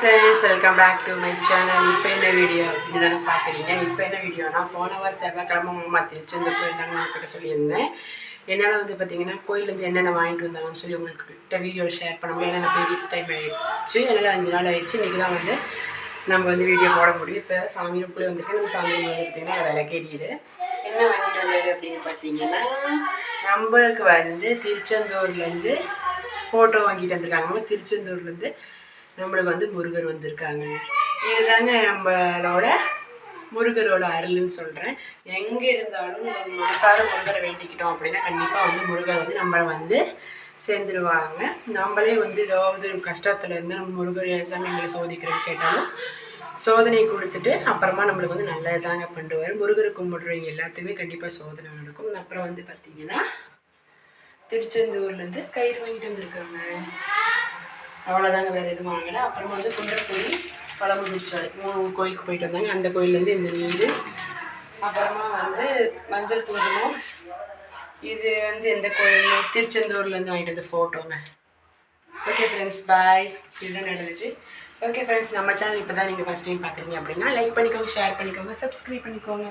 Friends welcome back to my channel இப்போ என்ன video அப்படின்னு பார்க்குறீங்க. இப்போ என்ன வீடியோனா போன வாரம் செவ்வாய்க்கிழமை மாமா திருச்செந்தூர் போயிருந்தாங்க உங்கள்கிட்ட சொல்லியிருந்தேன். என்னால் வந்து பார்த்தீங்கன்னா கோயிலேருந்து என்னென்ன வாங்கிட்டு வந்தாங்கன்னு சொல்லி உங்கள்கிட்ட வீடியோ ஷேர் பண்ண முடியும் ஏன்னா நான் டைம் ஆயிடுச்சு. என்னால் அஞ்சு நாள் ஆயிடுச்சு. இன்றைக்கி தான் வந்து நம்ம வந்து வீடியோ போட முடியும். இப்போ சாமி ரூப்புலேயே வந்துருக்கு நம்ம சாமி ரூம் வந்து பார்த்தீங்கன்னா விளக்கேறியுது என்ன வாங்கிட்டு வந்தாரு அப்படின்னு பார்த்தீங்கன்னா நம்மளுக்கு வந்து திருச்செந்தூர்லேருந்து ஃபோட்டோ வாங்கிட்டு வந்திருக்காங்க. திருச்செந்தூர்லேருந்து நம்மளுக்கு வந்து முருகர் வந்திருக்காங்க. இதுதாங்க நம்மளோட முருகரோட அருள்னு சொல்கிறேன் எங்கே இருந்தாலும் நம்ம மனசார முருகரை வேண்டிக்கிட்டோம் அப்படின்னா கண்டிப்பாக வந்து முருகர் வந்து நம்மளை வந்து சேர்ந்துருவாங்க. நம்மளே வந்து ஏதாவது கஷ்டத்தில் இருந்து நம்ம முருகர் சாமி எங்களை சோதிக்கிறேன்னு கேட்டாலும் சோதனை கொடுத்துட்டு அப்புறமா நம்மளுக்கு வந்து நல்லது தாங்க பண்ணுவார். முருகரை கும்பிடுறவங்க எல்லாத்துக்குமே கண்டிப்பாக சோதனை நடக்கும். அப்புறம் வந்து பார்த்திங்கன்னா திருச்செந்தூர்லேருந்து கயிறு வாங்கிட்டு வந்திருக்காங்க. அவ்வளோதாங்க வேறு எதுவும் வாங்கலை. அப்புறம் வந்து குன்றக்குடி பழமுதிர்ச்சாலை மூணு கோயிலுக்கு போயிட்டு வந்தாங்க. அந்த கோயிலேருந்து இந்த வீடு. அப்புறமா வந்து மஞ்சள் குங்குமம். இது வந்து எந்த கோயில் திருச்செந்தூர்லேருந்து வாங்கிட்டு வந்த ஃபோட்டோங்க ஓகே ஃப்ரெண்ட்ஸ் பாய் இதுதான் நடந்துச்சு. ஓகே ஃப்ரெண்ட்ஸ் நம்ம சேனல் இப்போ தான் நீங்கள் ஃபஸ்ட் டைம் பார்க்குறீங்க அப்படின்னா லைக் பண்ணிக்கோங்க ஷேர் பண்ணிக்கோங்க சப்ஸ்கிரைப் பண்ணிக்கோங்க.